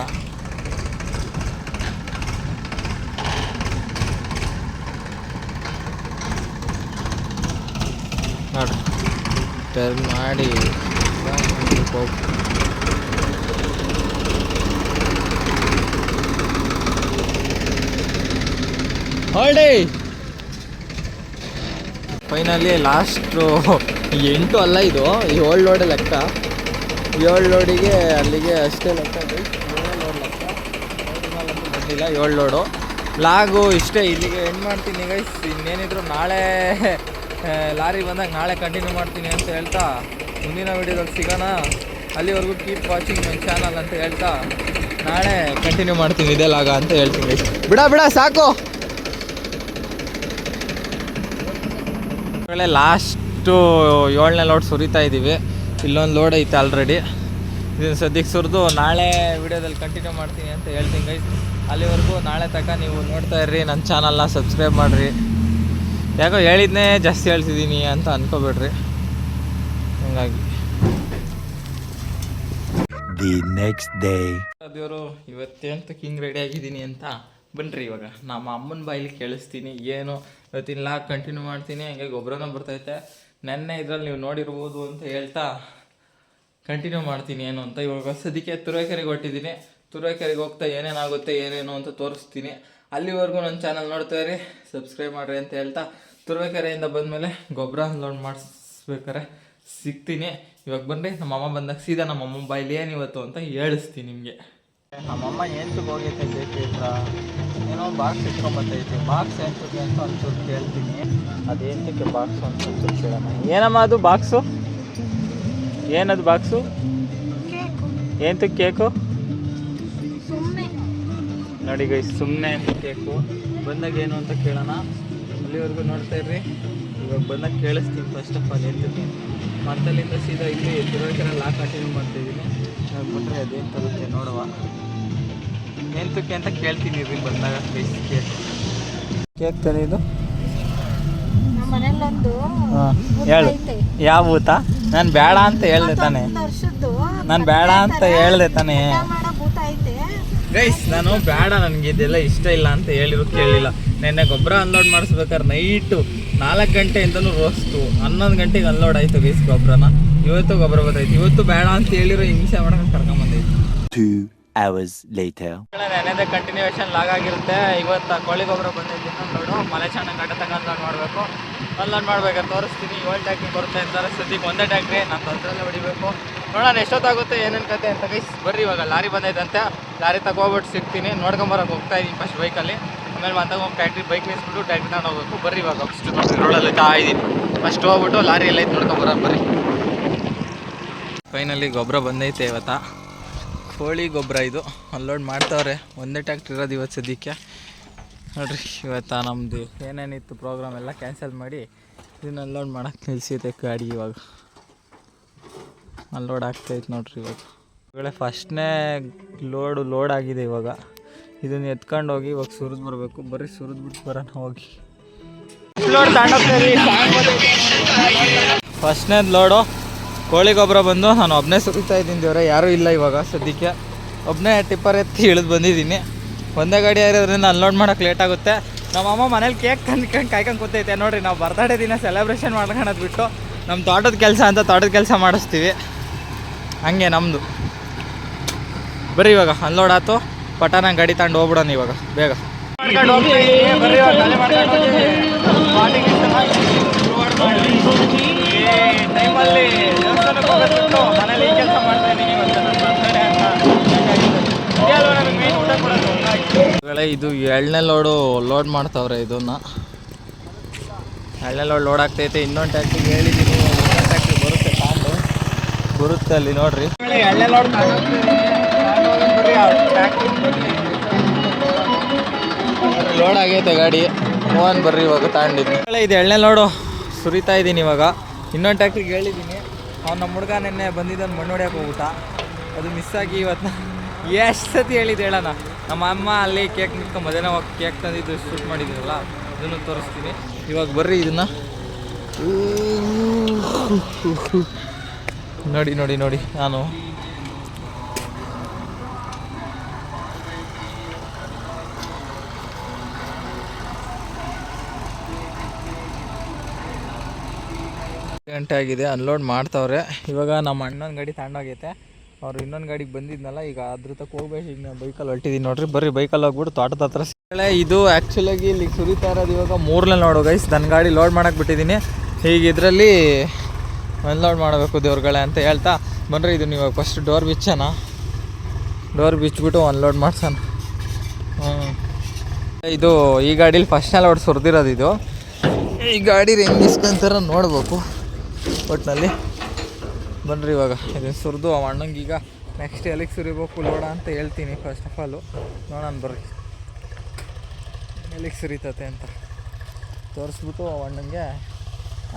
ನೋಡ್ರಿ ಟರ್ನ್ ಮಾಡಿ ಹೋಗ್ ಹೊರಡಿ ಫೈನಲಿ ಲಾಸ್ಟು ಎಂಟು ಅಲ್ಲ ಇದು? ಏಳು ಲೋಡ್ ಲೆಕ್ಕ. ಏಳು ಲೋಡಿಗೆ ಅಲ್ಲಿಗೆ ಅಷ್ಟೇ ಲೆಕ್ಕ ಬಂದಿಲ್ಲ ಏಳು ಲೋಡು ಲಾಗು ಇಷ್ಟೇ, ಇಲ್ಲಿಗೆ ಎಂಡ್ ಮಾಡ್ತೀನಿ ಗೈಸ್ ಇನ್ನೇನಿದ್ರು ನಾಳೆ ಲಾರಿ ಬಂದಾಗ ನಾಳೆ ಕಂಟಿನ್ಯೂ ಮಾಡ್ತೀನಿ ಅಂತ ಹೇಳ್ತಾ, ಮುಂದಿನ ವೀಡಿಯೋದಲ್ಲಿ ಸಿಗೋಣ. ಅಲ್ಲಿವರೆಗೂ ಕೀಪ್ ವಾಚಿಂಗ್ ನನ್ನ ಚಾನಲ್ ಅಂತ ಹೇಳ್ತಾ, ನಾಳೆ ಕಂಟಿನ್ಯೂ ಮಾಡ್ತೀನಿ, ಇದೇ ಲಾಗ ಅಂತ ಹೇಳ್ತೀನಿ ಬಿಡ ಬಿಡ, ಸಾಕು. ಲಾಸ್ಟು ಏಳನೇ ಲೋಡ್ ಸುರಿತಾ ಇದ್ದೀವಿ ಇಲ್ಲೊಂದು ಲೋಡ್ ಐತೆ ಆಲ್ರೆಡಿ ಇದನ್ನು ಸದ್ಯಕ್ಕೆ ಸುರಿದು ನಾಳೆ ವಿಡಿಯೋದಲ್ಲಿ ಕಂಟಿನ್ಯೂ ಮಾಡ್ತೀನಿ ಅಂತ ಹೇಳ್ತೀನಿ ಗೈಸ್ ಅಲ್ಲಿವರೆಗೂ ನಾಳೆ ತನಕ ನೀವು ನೋಡ್ತಾ ಇರ್ರಿ ನನ್ನ ಚಾನಲ್ನ ಸಬ್ಸ್ಕ್ರೈಬ್ ಮಾಡಿರಿ. ಯಾಕೋ ಹೇಳಿದ್ನೇ ಜಾಸ್ತಿ ಹೇಳ್ತಿದ್ದೀನಿ ಅಂತ ಅನ್ಕೋಬೇಡ್ರಿ. ಹಂಗಾಗಿ. ದಿ ನೆಕ್ಸ್ಟ್ ಡೇ ದೇವರು ಇವತ್ತೇಂತ ಕಿಂಗ್ ರೆಡಿ ಆಗಿದ್ದೀನಿ ಅಂತ. ಬನ್ನಿರಿ ಇವಾಗ. ನಮ್ಮ ಅಮ್ಮನ ಬಾಯಲ್ಲಿ ಕೇಳಿಸ್ತೀನಿ ಏನು ಇವತ್ತಿನ ಲಾಗ್ ಕಂಟಿನ್ಯೂ ಮಾಡ್ತೀನಿ. ಹಂಗೆ ಗೊಬ್ಬರನೂ ಬರ್ತೈತೆ. ನೆನ್ನೆ ಇದ್ರಲ್ಲಿ ನೀವು ನೋಡಿರ್ಬೋದು ಅಂತ ಹೇಳ್ತಾ ಕಂಟಿನ್ಯೂ ಮಾಡ್ತೀನಿ ಏನು ಅಂತ. ಇವಾಗ ಸದ್ಯಕ್ಕೆ ತುರುವೇಕೆರೆಗೆ ಹೊಟ್ಟಿದ್ದೀನಿ ತುರುವೇಕೆರೆಗೆ ಹೋಗ್ತಾ ಏನೇನಾಗುತ್ತೆ, ಏನೇನು ಅಂತ ತೋರಿಸ್ತೀನಿ. ಅಲ್ಲಿವರೆಗೂ ನನ್ನ ಚಾನಲ್ ನೋಡ್ತಾ ಇರಿ ಸಬ್ಸ್ಕ್ರೈಬ್ ಮಾಡಿರಿ ಅಂತ ಹೇಳ್ತಾ ತುರುವೇಕೆರೆಯಿಂದ ಬಂದಮೇಲೆ ಗೊಬ್ಬರ ಲೋಡ್ ಮಾಡಿಸ್ಬೇಕಾರೆ ಸಿಗ್ತೀನಿ. ಇವಾಗ ಬನ್ನಿ ನಮ್ಮ ಅಮ್ಮ ಬಂದಾಗ ಸೀದಾ ನಮ್ಮ ಅಮ್ಮ ಬಾಯಲ್ಲಿ ಏನು ಇವತ್ತು ಅಂತ ಹೇಳಿಸ್ತೀನಿ ನಿಮಗೆ. ನಮ್ಮಮ್ಮ ಏನು ಹೋಗೈತೆ ಬೇಕ್ರಿ ಹತ್ರ ಏನೋ ಬಾಕ್ಸ್ ಇಟ್ಕೊಂಬತ್ತೈತೆ ಬಾಕ್ಸ್ ಎಂತಕ್ಕೆ ಅಂತ ಒಂಚೂರು ಕೇಳ್ತೀನಿ. ಅದೇಂತಕ್ಕೆ ಬಾಕ್ಸ್ ಅಂತ ಒಂಚೂರು ಕೇಳೋಣ. ಏನಮ್ಮ ಅದು ಬಾಕ್ಸು ಏನದು ಬಾಕ್ಸು ಏನ್ತಕ್ಕೆ ಕೇಕು? ನೋಡಿ ಗೈ ಸುಮ್ಮನೆ ಅಂತ ಕೇಕು. ಬಂದಾಗ ಏನು ಅಂತ ಕೇಳೋಣ? ಅಲ್ಲಿವರೆಗೂ ನೋಡ್ತಾ ಇರ್ರಿ. ಇವಾಗ ಬಂದಾಗ ಕೇಳಿಸ್ತೀನಿ ಫಸ್ಟ್ ಆಫ್ ಆಲ್ ಎಂತಕ್ಕೆ ಮತ್ತಲ್ಲಿಂದ ಸೀದಾ ಇಲ್ಲಿ ತಿರುವೇಕೆರೆ ಲಾಕ್ ಕಂಟಿನ್ಯೂ ಮಾಡ್ತಿದ್ದೀನಿ ಬಿಟ್ರೆ ಅದೇನು ತರುತ್ತೆ ನೋಡುವ. ಎಂತಕ್ಕೆ ಅಂತ ಕೇಳ್ತೀನಿ ರೀ ಬಂದಾಗ ಪ್ಲೀಸ್ ಕೇಕ್ ಕೇಕ್ ತಾನೇ ಇದು ಹೇಳು. ಯಾವ ಭೂತ ನಾನು ಬೇಡ ಅಂತ ಹೇಳ್ದೆ ತಾನೆ. ಒಂದು ವರ್ಷದ್ದು ನಾನು ಬೇಡ ಅಂತ ಹೇಳ್ದೆ ತಾನೆ. ಗೈಸ್ ನಾನು ಬೇಡ ನನಗೆ ಇದೆಲ್ಲ ಇಷ್ಟ ಇಲ್ಲ ಅಂತ ಹೇಳಿದ್ರು ಕೇಳಿಲ್ಲ. ನೆನ್ನೆ ಗೊಬ್ಬರ ಅನ್ಲೋಡ್ ಮಾಡಿಸ್ಬೇಕಾದ್ರೆ ನೈಟು ನಾಲ್ಕು ಗಂಟೆಯಿಂದನೂ ರೋಸ್ತು ಹನ್ನೊಂದು ಗಂಟೆಗೆ ಅನ್ಲೋಡ್ ಆಯಿತು ಗೈಸ್ ಗೊಬ್ಬರನ. ಇವತ್ತು ಗೊಬ್ಬರ ಬರ್ತೈತೆ ಇವತ್ತು ಬೇಡ ಅಂತ ಹೇಳಿರೋ ಹಿಂಸೆ ಮಾಡ್ಕೊಂಡು ಕರ್ಕೊಂಬಂದೈತಿ hours later. ನೆನೆದೇ ಕಂಟಿನ್ಯೂಷನ್ ಲಾಗ್ ಆಗಿರುತ್ತೆ. ಇವತ್ತು ಕೋಳಿ ಗೊಬ್ಬರ ಬಂದೈತಿ ನೋಡು. ಮಲೆ ಚೆನ್ನಾಗಿ ಗಡ್ಡ ತಗೊಂಡು ಅನ್ಲೋಡ್ ಮಾಡಬೇಕು. ಅನ್ಲೋಡ್ ಮಾಡ್ಬೇಕು ತೋರಿಸ್ತೀನಿ. ಏಳು ಟ್ಯಾಕ್ಟ್ರಿ ಬರುತ್ತೆ ಅಂತಾರೆ. ಸದ್ಯಕ್ಕೆ ಒಂದೇ ಟ್ಯಾಕ್ಟ್ರಿ ನಾನು ತೊಂದರೆಲ್ಲ ಹೊಡಿಬೇಕು. ನೋಡೋಣ, ಎಷ್ಟೊತ್ತಾಗುತ್ತೆ, ಏನೇನು ಕತೆ ಅಂತ ಗೈಸ್ ಬರ್ರಿ ಇವಾಗ. ಲಾರಿ ಬಂದೈತಂತೆ. ಲಾರಿ ತಗೋಬಿಟ್ಟು ಸಿಗ್ತೀನಿ. ನೋಡ್ಕೊಂಬರಕ್ಕೆ ಹೋಗ್ತಾ ಇದ್ದೀನಿ ಫಸ್ಟ್ ಬೈಕಲ್ಲಿ ಆಮೇಲೆ ಮತ್ತೆ ಹೋಗಿ ಟ್ಯಾಕ್ಟ್ರಿ ಬೈಕ್ ನಿಲ್ಸ್ಬಿಟ್ಟು ಟ್ಯಾಕ್ಟ್ರಿ ತಗೊಂಡು ಹೋಗ್ಬೇಕು. ಬರ್ರಿ ಇವಾಗ. ಫಸ್ಟ್ ರೋಡಲ್ಲಿ ಇದ್ದೀನಿ ಫಸ್ಟ್ ಹೋಗ್ಬಿಟ್ಟು ಲಾರಿ ಎಲ್ಲ ಐತೆ ನೋಡ್ಕೊಂಬರ ಬರ್ರಿ. ಫೈನಲಿ ಗೊಬ್ಬರ ಬಂದೈತೆ ಇವತ್ತ. ಕೋಳಿ ಗೊಬ್ಬರ ಇದು. ಅನ್ಲೋಡ್ ಮಾಡ್ತಾವ್ರೆ. ಒಂದೇ ಟ್ಯಾಕ್ಟ್ರಿ ಇರೋದು ಇವತ್ತು ಸದ್ಯಕ್ಕೆ. ನೋಡ್ರಿ, ಇವತ್ತು ನಮ್ಮದು ಏನೇನಿತ್ತು ಪ್ರೋಗ್ರಾಮ್ ಎಲ್ಲ ಕ್ಯಾನ್ಸಲ್ ಮಾಡಿ ಇದನ್ನ ಅನ್ಲೋಡ್ ಮಾಡೋಕ್ಕೆ ನಿಲ್ಸಿದೆ ಗಾಡಿ ಇವಾಗ. ಅನ್ಲೋಡ್ ಆಗ್ತೈತೆ ನೋಡ್ರಿ ಇವಾಗ. ಒಳ್ಳೆ ಫಸ್ಟ್ನೇ ಲೋಡು ಲೋಡ್ ಆಗಿದೆ ಇವಾಗ. ಇದನ್ನು ಎತ್ಕೊಂಡು ಹೋಗಿ ಇವಾಗ ಸುರಿದು ಬರಬೇಕು. ಬರೀ ಸುರಿದು ಬಿಟ್ಟು ಬರೋಣ ಹೋಗಿ. ಲೋಡ್ ಫಸ್ಟ್ನೇದು ಲೋಡು ಕೋಳಿ ಗೊಬ್ಬರ ಬಂದು ನಾನು ಒಬ್ಬನೇ ಸುರಿತಾ ಇದ್ದೀನಿ ದೇವ್ರೆ, ಯಾರೂ ಇಲ್ಲ ಇವಾಗ ಸದ್ಯಕ್ಕೆ. ಒಬ್ಬನೇ ಟಿಪ್ಪರ್ ಎತ್ತಿ ಇಳಿದು ಬಂದಿದ್ದೀನಿ. ಒಂದೇ ಗಾಡಿ ಇರೋದ್ರಿಂದ ಅನ್ಲೋಡ್ ಮಾಡೋಕೆ ಲೇಟ್ ಆಗುತ್ತೆ. ನಮ್ಮ ಅಮ್ಮ ಮನೇಲಿ ಕೇಕ್ ಕಂದ್ಕೊಂಡು ಕಾಯ್ಕೊಂಡು ಕೂತೈತೆ. ನೋಡಿರಿ, ನಾವು ಬರ್ತಡೇ ದಿನ ಸೆಲೆಬ್ರೇಷನ್ ಮಾಡ್ಕೊಳೋದು ಬಿಟ್ಟು ನಮ್ಮ ತೋಟದ ಕೆಲಸ ಅಂತ ತೋಟದ ಕೆಲಸ ಮಾಡಿಸ್ತೀವಿ. ಹಂಗೆ ನಮ್ಮದು ಬರ್ರಿ ಇವಾಗ ಅನ್ಲೋಡ್ ಆಯ್ತು. ಪಟಾನ ಗಾಡಿ ತಗೊಂಡು ಹೋಗ್ಬಿಡೋಣ ಇವಾಗ, ಬೇಗ. ಮಾಡ್ಕೊಂಡು ಮನೇಲಿ ಈ ಕೆಲಸ ಮಾಡ್ತಾ ಇದ್ದೀನಿ ಇವತ್ತು ನನ್ನ ಅಂತ ಇದೇ ಅಲ್ವಾ ನನಗೆ main ಊಟ ಕೊಡೋದು ಇದು ಎಳ್ಳೆ ಲೋಡು ಲೋಡ್ ಮಾಡ್ತಾವ್ರೆ ಇದನ್ನ. ಎಳ್ಳೆ ಲೋಡ್ ಲೋಡ್ ಆಗ್ತೈತೆ ಇನ್ನೊಂದು ಟ್ಯಾಕ್ಟ್ರಿ ಹೇಳಿದ್ದೀನಿ ಇನ್ನೊಂದು ಟ್ಯಾಕ್ಟ್ರಿ ಬರುತ್ತೆ ತಾಂಡು ಬರುತ್ತೆ ಅಲ್ಲಿ ನೋಡ್ರಿ. ಎಳ್ಳೆ ಲೋಡ್ ಲೋಡ್ ಆಗೈತೆ ಗಾಡಿ ಮೋಹನ್ ಬರ್ರಿ ಇವಾಗ ತಗೊಂಡಿದ್ದು ಇದು ಎಳ್ಳೆ ಲೋಡು ಸುರಿತಾ ಇದ್ದೀನಿ ಇವಾಗ. ಇನ್ನೊಂದು ಟ್ಯಾಕ್ಟ್ರಿಗೆ ಹೇಳಿದ್ದೀನಿ ಅವ್ನು ನಮ್ಮ ಹುಡುಗ ನಿನ್ನೆ ಬಂದಿದ್ದನ್ನು ಮಣ್ಣು ಹೊಡ್ಯಕ್ಕೆ ಹೋಗ್ಬಿಟ್ಟ. ಅದು ಮಿಸ್ ಆಗಿ ಇವತ್ತು ಎಷ್ಟು ಸತಿ ಹೇಳಿದ್ದು ಹೇಳೋಣ ನಮ್ಮ ಅಮ್ಮ ಅಲ್ಲಿ ಕೇಕ್ ನಿಂತ್ಕೊಂಡು ಮಧ್ಯಾಹ್ನ ಹೋಗಿ ಕೇಕ್ ತಂದಿದ್ದು ಶೂಟ್ ಮಾಡಿದ್ದೀರಲ್ಲ ಅದನ್ನು ತೋರಿಸ್ತೀನಿ. ಇವಾಗ ಬರ್ರಿ ಇದನ್ನು. ನೋಡಿ ನೋಡಿ ನೋಡಿ ನಾನು ಗಂಟೆ ಆಗಿದೆ ಅನ್ಲೋಡ್ ಮಾಡ್ತಾವ್ರೆ. ಇವಾಗ ನಮ್ಮ ಅಣ್ಣನ ಗಾಡಿ ತಗೊಂಡೋಗೈತೆ ಅವ್ರು ಇನ್ನೊಂದು ಗಾಡಿಗೆ ಬಂದಿದ್ನಲ್ಲ, ಈಗ ಅದ್ರ ತಕ್ಕ ಹೋಗ್ಬೇಕು. ಈಗ ನಾನು ಬೈಕಲ್ಲಿ ಹೊಟ್ಟಿದ್ದೀನಿ ನೋಡ್ರಿ. ಬರ್ರಿ ಬೈಕಲ್ಲಿ ಹೋಗ್ಬಿಟ್ಟು ತೋಟದ ಹತ್ರ. ಇದು ಆ್ಯಕ್ಚುಲಾಗಿ ಇಲ್ಲಿ ಸುರಿತಾ ಇರೋದು ಇವಾಗ ಮೂರನೇ ನೋಡು ಗೈಸ್ ನನ್ನ ಗಾಡಿ ಲೋಡ್ ಮಾಡಕ್ಕೆ ಬಿಟ್ಟಿದ್ದೀನಿ ಈಗ ಇದರಲ್ಲಿ ಅನ್ಲೋಡ್ ಮಾಡಬೇಕು ದೇವ್ರುಗಳೇ ಅಂತ ಹೇಳ್ತಾ. ಬನ್ರಿ, ಇದು ನೀವು ಫಸ್ಟ್ ಡೋರ್ ಬಿಚ್ಚೋಣ. ಡೋರ್ ಬಿಚ್ಚಿಬಿಟ್ಟು ಅನ್ಲೋಡ್ ಮಾಡ್ಸೋಣ. ಹ್ಞೂ ಇದು ಈ ಗಾಡೀಲಿ ಫಸ್ಟ್ನೇ ಲೋಡ್ ಸುರಿದಿರೋದು ಇದು. ಈ ಗಾಡಿ ಹೆಂಗೆ ಇಸ್ಕೊಂತಾರ ನೋಡ್ಬೇಕು. ಒಟ್ಟಿನಲ್ಲಿ ಬನ್ನಿರಿ ಇವಾಗ. ಇದನ್ನು ಸುರಿದು ಅವ ಅಣ್ಣಂಗೆ ಈಗ ನೆಕ್ಸ್ಟ್ ಎಲ್ಲಿಗೆ ಸುರಿಬೇಕು ಲೋಡ ಅಂತ ಹೇಳ್ತೀನಿ ಫಸ್ಟ್ ಆಫ್ ಆಲು ನೋಡೋಣ ಬರ್ರಿ ಎಲ್ಲಿಗೆ ಸುರಿತತೆ ಅಂತ. ತೋರಿಸ್ಬಿಟ್ಟು ಅವ ಅಣ್ಣಂಗೆ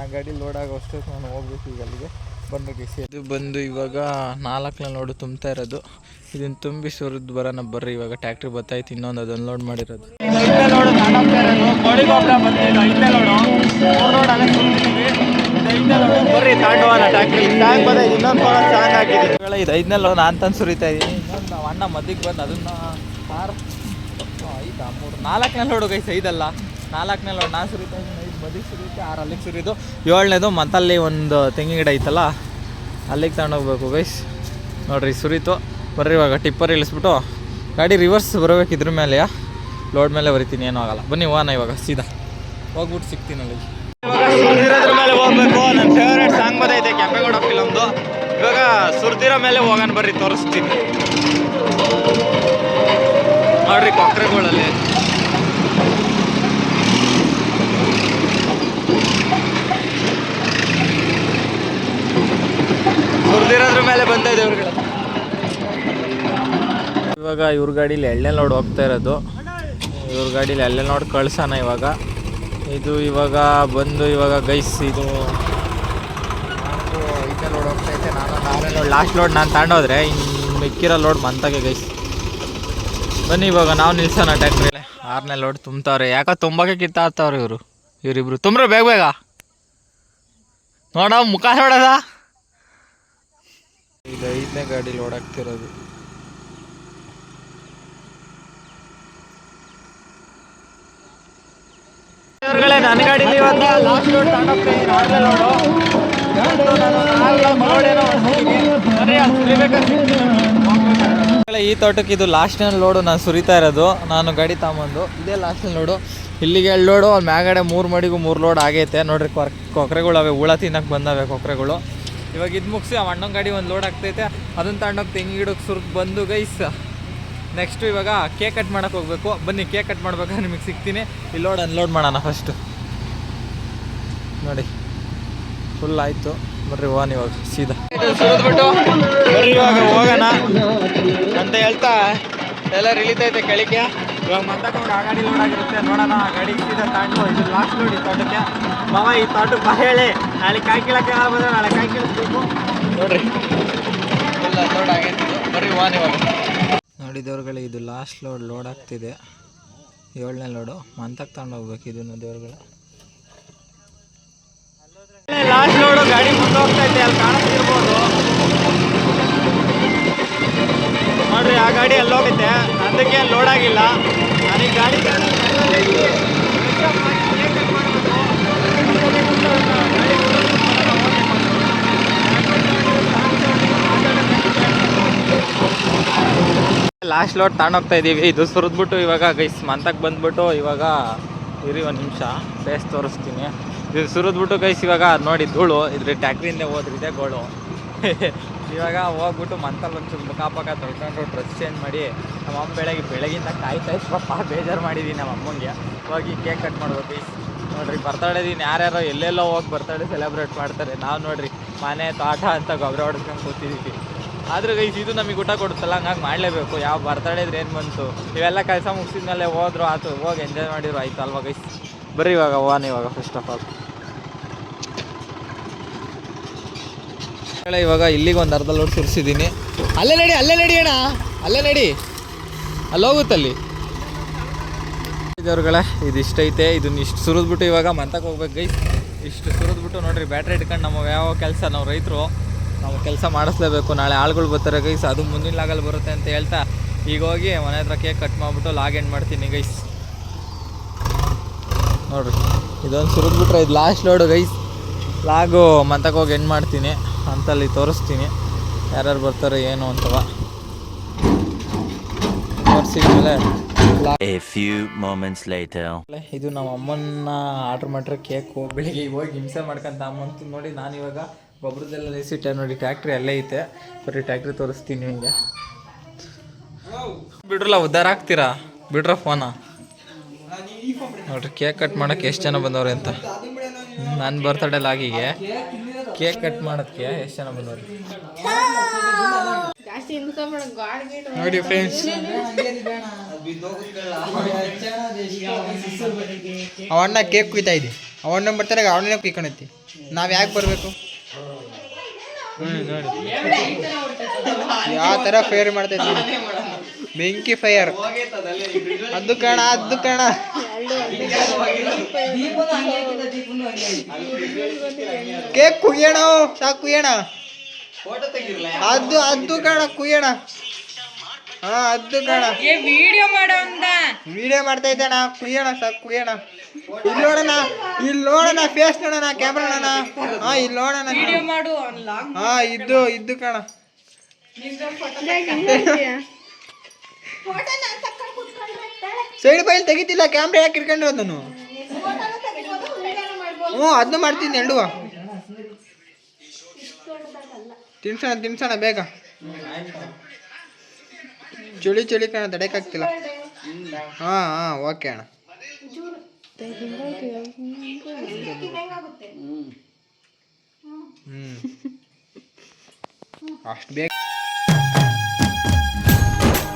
ಆ ಗಾಡಿ ಲೋಡ್ ಅಷ್ಟೊತ್ತು ನಾನು ಹೋಗ್ಬೇಕು ಈಗ ಅಲ್ಲಿಗೆ. ಬಂದು ಇದು ಬಂದು ಇವಾಗ ನಾಲ್ಕನೇ ಲೋಡು ತುಂಬ್ತಾ ಇರೋದು. ಇದನ್ನು ತುಂಬಿ ಸುರಿದು ಬರೋಣ ಬರ್ರಿ ಇವಾಗ. ಟ್ಯಾಕ್ಟ್ರಿ ಬತ್ತಾಯ್ತು, ಇನ್ನೊಂದು ಅದನ್ನು ಲೋಡ್ ಮಾಡಿರೋದು. ಬರ್ರಿ ತಾಂಡವನ ಟ್ಯಾಕ್ಟ್ರಿ ಟ್ಯಾಂಕ್ ಬಂದ ಇನ್ನೊಂದು ಕೊಳ ಚಾಂಗ್ ಹಾಕಿದ್ದೀನಿ ಇದು ಐದನೇ ಲೋಡ್ ನಾನು ತಂದು ಸುರಿತಾ ಇದ್ದೀನಿ ಇನ್ನೊಂದು ನಾವು ಅಣ್ಣ ಮದ್ದಿಗೆ ಬಂದು ಅದನ್ನ ಆರು ಐದಾ ಮೂರು ನಾಲ್ಕನೇ ಲೋಡು ಗೈಸ್ ಐದಲ್ಲ. ನಾಲ್ಕನೇ ಲೋಡ್ ನಾನು ಸುರಿತಾ ಇದ್ದೀನಿ ಐದು ಮದಿಗೆ ಸುರಿಯುತ್ತೆ ಆರು ಅಲ್ಲಿಗೆ ಸುರಿದು. ಏಳನೇದು ಮತ್ತಲ್ಲಿ ಒಂದು ತೆಂಗಿನ ಗಿಡ ಐತಲ್ಲ ಅಲ್ಲಿಗೆ ತಗೊಂಡೋಗ್ಬೇಕು ಗೈಸ್. ನೋಡ್ರಿ ಸುರಿತು. ಬರ್ರಿ ಇವಾಗ ಟಿಪ್ಪರ್ ಇಳಿಸ್ಬಿಟ್ಟು ಗಾಡಿ ರಿವರ್ಸ್ ಬರಬೇಕು ಇದ್ರ ಮೇಲೆ ಲೋಡ್ ಮೇಲೆ ಬರಿತೀನಿ ಏನೂ ಆಗಲ್ಲ. ಬನ್ನಿ ಹೋಗೋಣ ಇವಾಗ ಸೀದಾ. ಹೋಗ್ಬಿಟ್ಟು ಸಿಗ್ತೀನಿ ಅಲ್ಲಿ ಸುರಿದಿರೋದ್ರ ಮೇಲೆ ಹೋಗ್ಬೇಕು ನನ್ನ ಫೇವ್ರೇಟ್ ಸಾಂಗ್ ಬಂದೈತೆ ಕೆಂಪೇಗೌಡ ಫಿಲಮ್ದು ಇವಾಗ ಸುರ್ದಿರೋ ಮೇಲೆ ಹೋಗೋಣ ಬರ್ರಿ, ತೋರಿಸ್ತೀನಿ. ನೋಡ್ರಿ ಕೊಕ್ರೆಗಳಲ್ಲಿ. ಸುರಿದಿರೋದ್ರ ಮೇಲೆ ಬಂದ ಇವ್ರುಗಳು. ಇವಾಗ ಇವ್ರ ಗಾಡೀಲಿ ಎಳ್ಳೆ ನೋಡಿ ಹೋಗ್ತಾ ಇರೋದು. ಇವ್ರ ಗಾಡೀಲಿ ಎಳ್ಳೆ ನೋಡಿ ಕಳ್ಸೋಣ ಇವಾಗ. ಇದು ಇವಾಗ ಬಂದು ಇವಾಗ ಗೈಸ್ ಇದು ನಾನು ಐದನೇ ಲೋಡ್ ಹೋಗ್ತೈತೆ ಲೋಡ್ ಲಾಸ್ಟ್ ಲೋಡ್ ನಾನು ತಗೊಂಡೋದ್ರೆ ಇನ್ನು ಮಿಕ್ಕಿರೋ ಲೋಡ್ ಮಂತಾಗೆ ಗೈಸ್ ಬನ್ನಿ ಇವಾಗ ನಾವು ನಿಲ್ಸೋಣ ಟ್ಯಾಕ್ಟ್ರಿಲೆ ಆರನೇ ಲೋಡ್ ತುಂಬ್ತಾವ್ರೆ. ಯಾಕೋ ತುಂಬಕ್ಕೆ ಕಿತ್ತಾಡ್ತಾವ್ರೆ ಇವರು. ಇವರಿಬ್ರು. ತುಂಬ್ರೆ ಬೇಗ ಬೇಗ. ನೋಡ ಮುಖ ನೋಡದ? ಈಗ ಐದನೇ ಗಾಡಿ ಲೋಡ್ ಆಗ್ತಿರೋದು. ಇವ್ರುಗಳೇ ನನ್ನ ಗಾಡಿ ಇವತ್ತು ಲಾಸ್ಟ್ ಲೋಡ್ ತಗೊಂಡೋಗ್ತೀನಿ ಆರನೇ ಲೋಡು ನೋಡೇನೋ ನಾನು ನಾಲ್ಕು ಲೋಡ್ ಏನೋ ಈ ತೋಟಕ್ಕೆ ಇದು ಲಾಸ್ಟ್ನೇ ಲೋಡು ನಾನು ಸುರಿತಾ ಇರೋದು. ನಾನು ಗಾಡಿ ತಗೊಂಬಂದು. ಇದೇ ಲಾಸ್ಟ್ನೇ ಲೋಡು ಇಲ್ಲಿಗೆ ಎರಡು ಲೋಡು ಅಲ್ಲಿ ಮ್ಯಾಗಡೆ ಮೂರು ಮಡಿಗೂ ಮೂರು ಲೋಡ್ ಆಗೈತೆ. ನೋಡ್ರಿ, ಕೊರ್ ಕೊಕ್ರೆಗಳು ಅವೆ, ಹುಳ ತಿನ್ನಕ್ಕೆ ಬಂದವೆ ಕೊಕ್ರೆಗಳು. ಇವಾಗ ಇದು ಮುಗಿಸಿ ಆ ಅಣ್ಣನ ಗಾಡಿ ಒಂದು ಲೋಡ್ ಆಗ್ತೈತೆ. ಅದನ್ನ ತಗೊಂಡೋಗಿ ತೆಂಗಿ ಗಿಡಕ್ಕೆ ಬಂದು ಗೈಸ್ ನೆಕ್ಸ್ಟು ಇವಾಗ ಕೇಕ್ ಕಟ್ ಮಾಡೋಕೆ ಹೋಗ್ಬೇಕು. ಬನ್ನಿ ಕೇಕ್ ಕಟ್ ಮಾಡ್ಬೇಕಾದ್ರೆ ನಿಮಗೆ ಸಿಗ್ತೀನಿ. ಇಲ್ಲಿ ಲೋಡ್ ಅನ್ಲೋಡ್ ಮಾಡೋಣ ಫಸ್ಟು ನೋಡಿ. ಫುಲ್ ಆಯಿತು. ಬರ್ರಿ ಹೋಗೋಣ ಇವಾಗ ಸೀದಾ. ಸುರಿದ್ಬಿಟ್ಟು ಬರ್ರಿ ಇವಾಗ ಹೋಗೋಣ. ಅಂತ ಹೇಳ್ತಾ ಎಲ್ಲ ಇಳಿತೈತೆ ಕಳಿಕೆ ಇವಾಗ ಮಾತಾಡ್ಕೊಂಡು ಆ ಗಾಡಿ ಲೋಡ್ ಆಗಿರುತ್ತೆ. ನೋಡೋಣ ಆ ಗಾಡಿ ಸೀದಾ ತಾಂಡು ಇದು ಲಾಸ್ಟ್ ನೋಡಿ ತೋಟಕ್ಕೆ. ಮಾವ ಈ ತಾಟು ಬಾ ಹೇಳಿ. ನಾಳೆ ಕಾಯಿ ಕೀಳಕ್ಕೆ ಯಾರು ಬಂದ್ರೆ ನಾಳೆ ಕಾಯಿ ಕೀಳಿಸ್ಬೇಕು ನೋಡ್ರಿ. ಎಲ್ಲ ಲೋಡ್ ಆಗೈತೆ. ಇದು. ಬರ್ರಿ ಹೋಗೋಣ ಇವಾಗ. ನೋಡಿದವ್ರುಗಳೇ ಇದು ಲಾಸ್ಟ್ ಲೋಡ್ ಲೋಡ್ ಆಗ್ತಿದೆ. ಏಳನೇ ಲೋಡು ಮಂತಕ್ಕೆ ತಗೊಂಡು ಹೋಗ್ಬೇಕು ಇದನ್ನು ದೇವ್ರುಗಳ. ಲಾಸ್ಟ್ ಗಾಡಿ ಮುಂದೆ ಹೋಗ್ತೈತೆ ಅಲ್ಲಿ ಕಾಣಿಸ್ತಿರ್ಬೋದು ನೋಡ್ರಿ, ಆ ಗಾಡಿ ಅಲ್ಲಿ ಹೋಗುತ್ತೆ. ಅದಕ್ಕೆ ಲೋಡ್ ಆಗಿಲ್ಲ. ನನಗೆ ಗಾಡಿ ಲಾಸ್ಟ್ ಲೋಡ್ ತಗೊಂಡೋಗ್ತಾ ಇದ್ದೀವಿ ಇದು ಸುರಿದ್ಬಿಟ್ಟು ಇವಾಗ ಗೈಸ್ ಮಂತಕ್ಕೆ ಬಂದ್ಬಿಟ್ಟು ಇವಾಗ ಇರಿ ಒಂದು ನಿಮಿಷ. ಫೇಸ್ ತೋರಿಸ್ತೀನಿ. ಇದು ಸುರಿದ್ಬಿಟ್ಟು ಕೈಸ್ ಇವಾಗ ನೋಡಿ ಧೂಳು ಇದ್ರ ಟ್ಯಾಕ್ಟ್ರಿಯಿಂದ ಹೋದ್ರಿದೆ ಗೋಳು. ಇವಾಗ ಹೋಗ್ಬಿಟ್ಟು ಮಂತಲ್ಲಿ ಒಂಚೂರು ಮುಖ ಪಕ್ಕ ತೊಳ್ಕೊಂಡು ಡ್ರೆಸ್ ಚೇಂಜ್ ಮಾಡಿ, ನಮ್ಮ ಅಮ್ಮ ಬೆಳಗ್ಗೆ ಬೆಳಗಿಂದ ಕಾಯ್ತಾ ಪಾಪ ಬೇಜಾರು ಮಾಡಿದ್ದೀನಿ ನಮ್ಮ ಅಮ್ಮಂಗೆ. ಹೋಗಿ ಕೇಕ್ ಕಟ್ ಮಾಡ್ಬೇಕು ನೋಡ್ರಿ ಬರ್ತಡೇ ದಿನ ಯಾರ್ಯಾರೋ ಎಲ್ಲೆಲ್ಲೋ ಹೋಗಿ ಬರ್ತಡೇ ಸೆಲೆಬ್ರೇಟ್ ಮಾಡ್ತಾರೆ. ನಾವು ನೋಡ್ರಿ, ಮನೆ, ತೋಟ ಅಂತ ಗೊಬ್ಬರ ಹೊಡ್ಸ್ಕೊಂಡು ಕೂತಿದ್ದೀವಿ ಆದ್ರೆ ಗೈಸ್ ಇದು ನಮಗೆ ಊಟ ಕೊಡುತ್ತಲ್ಲ ಹಂಗಾಗಿ ಮಾಡಲೇಬೇಕು. ಯಾವ ಬರ್ತಡೇ ಇದ್ರೆ ಏನು ಬಂತು? ಇವೆಲ್ಲ ಕೆಲಸ ಮುಗಿಸಿದ್ಮೇಲೆ ಹೋದ್ರು, ಆತು, ಹೋಗಿ ಎಂಜಾಯ್ ಮಾಡಿದ್ರು, ಆಯ್ತು ಅಲ್ವಾ ಗೈಸ್ ಬರ್ರಿ ಇವಾಗ ವಾನ್ ಇವಾಗ ಫಸ್ಟ್ ಆಫ್ ಆಲ್ ಇವಾಗ ಇಲ್ಲಿಗೆ ಒಂದು ಅರ್ಧ ಲೋಡ್ ಸುರಿಸಿದ್ದೀನಿ. ಅಲ್ಲೇ ನಡಿ ಅಲ್ಲೇ ನಡಿ ಅಣ್ಣ, ಅಲ್ಲೇ ನಡಿ. ಅಲ್ಲಿ ಹೋಗುತ್ತಲ್ಲಿ ಇದ್ದವ್ರುಗಳೇ ಇದು ಇಷ್ಟೈತೆ ಇದನ್ನ ಇಷ್ಟು ಸುರಿದ್ಬಿಟ್ಟು ಇವಾಗ ಮಂತಕ್ಕೆ ಹೋಗ್ಬೇಕು ಗೈಸ್ ಇಷ್ಟು ಸುರಿದ್ಬಿಟ್ಟು ನೋಡ್ರಿ ಬ್ಯಾಟ್ರಿ ಇಟ್ಕೊಂಡು ನಮ್ಮ ಯಾವ ಕೆಲಸ, ನಾವು ರೈತರು, ನಾವು ಕೆಲಸ ಮಾಡಿಸ್ಲೇಬೇಕು. ನಾಳೆ ಆಳುಗಳು ಬರ್ತಾರೆ ಗೈಸ್ ಅದು ಮುಂದಿನ ಲಾಗಲ್ಲಿ ಬರುತ್ತೆ ಅಂತ ಹೇಳ್ತಾ, ಈಗ ಹೋಗಿ ಮನೆ ಹತ್ರ ಕೇಕ್ ಕಟ್ ಮಾಡಿಬಿಟ್ಟು ಲಾಗ್ ಎಂಡ್ ಮಾಡ್ತೀನಿ ಗೈಸ್ ನೋಡ್ರಿ. ಇದೊಂದು ಸುರಿದ್ಬಿಟ್ರೆ ಇದು ಲಾಸ್ಟ್ ಲೋಡು ಗೈಸ್ ಲಾಗು ಮಂತಕ್ಕೆ ಹೋಗಿ ಎಂಡ್ ಮಾಡ್ತೀನಿ. ಅಂತಲ್ಲಿ ತೋರಿಸ್ತೀನಿ. ಯಾರ್ಯಾರು ಬರ್ತಾರೆ ಏನು ಅಂತವ. ತೋರಿಸಿದ್ಮೇಲೆ. ಇದು ನಮ್ಮ ಅಮ್ಮನ ಆರ್ಡ್ರ್ ಮಾಡಿರೋ ಕೇಕು ಬೆಳಿಗ್ಗೆ ಹೋಗಿ ಹಿಂಸೆ ಮಾಡ್ಕೊಂತ ಅಮ್ಮಂತ ನೋಡಿ ನಾನು ಇವಾಗ ಗೊಬ್ಬರದೆಲ್ಲ ನಿಲ್ಸಿಟ್ಟೆ ನೋಡಿ ಟ್ಯಾಕ್ಟ್ರಿ ಅಲ್ಲೇ ಐತೆ. ಬರೀ ಟ್ಯಾಕ್ಟ್ರಿ ತೋರಿಸ್ತೀನಿ ನಿಮಗೆ. ಬಿಡ್ರಲ್ಲ ಉದ್ದಾರ ಆಗ್ತೀರಾ ಬಿಡ್ರ ಫೋನ ನೋಡ್ರಿ ಕೇಕ್ ಕಟ್ ಮಾಡಕ್ಕೆ ಎಷ್ಟು ಜನ ಬಂದವ್ರೆ ಅಂತ. ನನ್ನ ಬರ್ತಡೇ ಲಾಗಿಗೆ ಕೇಕ್ ಕಟ್ ಮಾಡೋದಕ್ಕೆ ಎಷ್ಟು ಜನ ಬಂದವ್ರೆ? ನೋಡಿ ಫ್ರೆಂಡ್ಸ್ ಅವಣ್ಣ ಕೇಕ್ ಕುಯ್ತಾ ಇದೆ. ಅವಣ್ಣ ಬರ್ತಾರೆ ಅವಣ್ಣನೇ ಕುಯ್ಕೊಂಡೈತಿ. ನಾವು ಯಾಕೆ ಬರಬೇಕು? ಯಾವ ಥರ ಫೇರ್ ಮಾಡ್ತಾ ಇದ್ದೀವಿ ಬೆಂಕಿ ಫೈರ್ ಅದು ಕಣ ಅದು ಕಣ. ಕೇಕ್ ಕುಯ್ಯೋಣ ಸಾಕು ಕುಯ್ಯೋಣ. ಅದು ಅದು ಕಣ ಕುಯ್ಯೋಣ. ಹಾ ಅದು ಕಣ. ವಿಡಿಯೋ ಮಾಡೋ ಅಂದ ವಿಡಿಯೋ ಮಾಡ್ತಾ ಇದ್ದಣ ಕುಯ್ಯೋಣ ಸಾಕು ಕುಯ್ಯೋಣ. ಇಲ್ಲಿ ನೋಡೋಣ ಇಲ್ಲಿ ನೋಡೋಣ ಫೇಸ್ ನೋಡೋಣ ಕ್ಯಾಮ್ರಾ ನೋಡೋಣ ಹಾ ಇಲ್ಲಿ ನೋಡೋಣ ಮಾಡು ಹಾ ಇದ್ದು ಇದ್ದು ಕಣ. ಸೈಡ್ ಬೈಲ್ ತೆಗಿತಿಲ್ಲ ಕ್ಯಾಮ್ರಾ ಯಾಕೆ ಇಟ್ಕೊಂಡಿರೋದು ನಾನು ಹ್ಞೂ, ಅದನ್ನು ಮಾಡ್ತೀನಿ ಎಲ್ಡುವ ತಿನ್ಸೋಣ ತಿನ್ಸೋಣ, ಬೇಗ. ಚಳಿ ಚಳಿ ಕಣ ತಡೆಯಕ್ಕಾಗ್ತಿಲ್ಲ ಹಾಂ ಹಾಂ, ಓಕೆ ಅಣ್ಣ. ಹ್ಞೂ ಅಷ್ಟು ಬೇಗ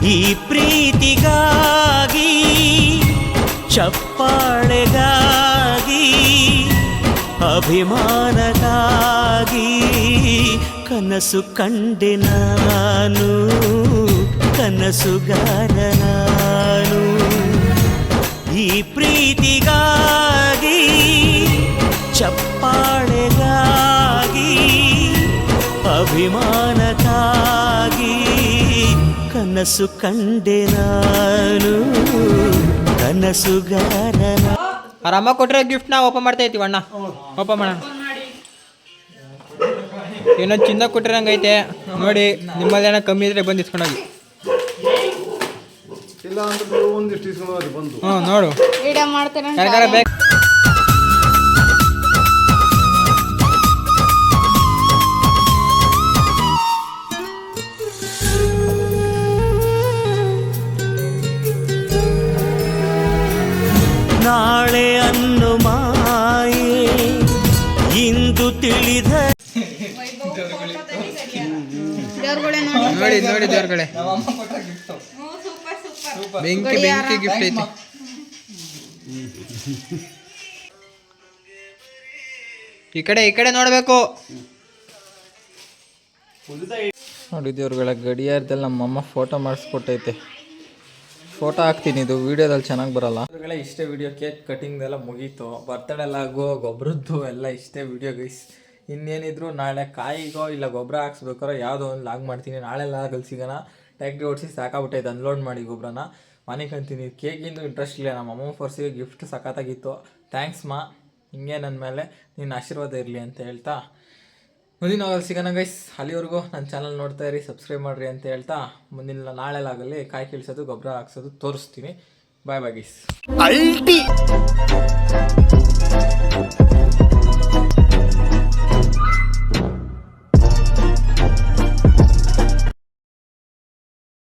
ಈ ಪ್ರೀತಿಗಾಗಿ ಚಪ್ಪಾಳೆಗಾಗಿ ಅಭಿಮಾನಕ್ಕಾಗಿ ಕನಸು ಕಂಡೆ ನಾನು ಕನಸುಗಾರ ನಾನು ಈ ಪ್ರೀತಿಗಾಗಿ ಚಪ್ಪಾಳೆಗಾಗಿ ಅಭಿಮಾನಕ್ಕಾಗಿ ಕನಸು ಕಂಡೆ ನಾನು ಕನಸುಗಾರನ ಅವ್ರ ಕೊಟ್ಟರೆ ಗಿಫ್ಟ್ ನಾವು ಓಪನ್ ಮಾಡ್ತಾ ಇದ್ದೀವಿ ಅಣ್ಣ. ಓಪನ್ ಮಾಡೋಣ ಏನೋ ಚಿನ್ನ ಕೊಟ್ಟಿರಂಗೈತೆ. ನೋಡಿ ನಿಮ್ಮಲ್ಲೇನೋ ಕಮ್ಮಿ ಇದ್ರೆ ಬಂದು ಇಸ್ಕೊಂಡೋಗಿ ಇಲ್ಲ ಅಂದ್ರೆ ಒಂದಿಷ್ಟು ಇಸ್ಕೊಂಡು ಬಂದು. ಹ್ಞೂ ನೋಡು. ವಿಡಿಯೋ ಮಾಡ್ತೇನೆ ಬೇಕು ಬೆಂಕಿ ಬೆಂಕಿ ಗಿಫ್ಟ್ ಐತಿ. ಈ ಕಡೆ ಈ ಕಡೆ ನೋಡಬೇಕು. ನೋಡಿ ದೇವ್ರುಗಳ ಗಡಿಯಾರದಲ್ಲಿ ನಮ್ಮಮ್ಮ ಫೋಟೋ ಮಾಡಿಸ್ಕೊಟ್ಟೈತೆ. ಫೋಟೋ ಹಾಕ್ತೀನಿ ಇದು ವೀಡಿಯೋದಲ್ಲಿ ಚೆನ್ನಾಗಿ ಬರಲ್ಲ. ಇವ್ರುಗಳೇ ಇಷ್ಟೇ ವಿಡಿಯೋ ಕೇಕ್ ಕಟಿಂಗ್ದೆಲ್ಲ ಮುಗೀತು. ಬರ್ತಡೇ ಆಗೋ ಗೊಬ್ಬರದ್ದು ಎಲ್ಲ ಇಷ್ಟೇ ವಿಡಿಯೋ ಗೈಸ್ ಇನ್ನೇನಿದ್ರು ನಾಳೆ ಕಾಯಿಗೋ ಇಲ್ಲ ಗೊಬ್ಬರ ಹಾಕ್ಸ್ಬೇಕಾರೋ ಯಾವುದೋ ಒಂದು ಲಾಗ್ ಮಾಡ್ತೀನಿ. ನಾಳೆ ಲಾಗಲ್ಲಿ ಸಿಗೋಣ. ಟ್ಯಾಕ್ಟ್ರಿ ಓಡಿಸಿ ಸಾಕಾಗ್ಬಿಟ್ಟೈತೆ ಅನ್ಲೋಡ್ ಮಾಡಿ ಗೊಬ್ಬರನ ಮನೆಗೆ ಕಂತೀನಿ. ಕೇಕಿಂದು ಇಂಟ್ರೆಸ್ಟ್ ಇಲ್ಲ. ನಮ್ಮ ಅಮ್ಮ ಫೋರ್ಸಿಗೆ ಗಿಫ್ಟ್ ಸಖತ್ತಾಗಿತ್ತು. ಥ್ಯಾಂಕ್ಸ್ ಮಾ. ಹಿಂಗೆ ನನ್ನ ಮೇಲೆ ನಿನ್ನ ಆಶೀರ್ವಾದ ಇರಲಿ ಅಂತ ಹೇಳ್ತಾ. ಮುಂದಿನ ವಾರಲ್ಲಿ ಸಿಗೋಣ ಗೈಸ್ ಅಲ್ಲಿವರೆಗೂ ನನ್ನ ಚಾನಲ್ ನೋಡ್ತಾ ಇರಿ ಸಬ್ಸ್ಕ್ರೈಬ್ ಮಾಡಿರಿ ಅಂತ ಹೇಳ್ತಾ. ಮುಂದಿನ ನಾಳೆಲಾಗಲಿ ಕಾಯಿ ಕೀಳಿಸೋದು, ಗೊಬ್ಬರ ಹಾಕ್ಸೋದು ತೋರಿಸ್ತೀನಿ. ಬಾಯ್ ಬಾಯ್ ಗೈಸ್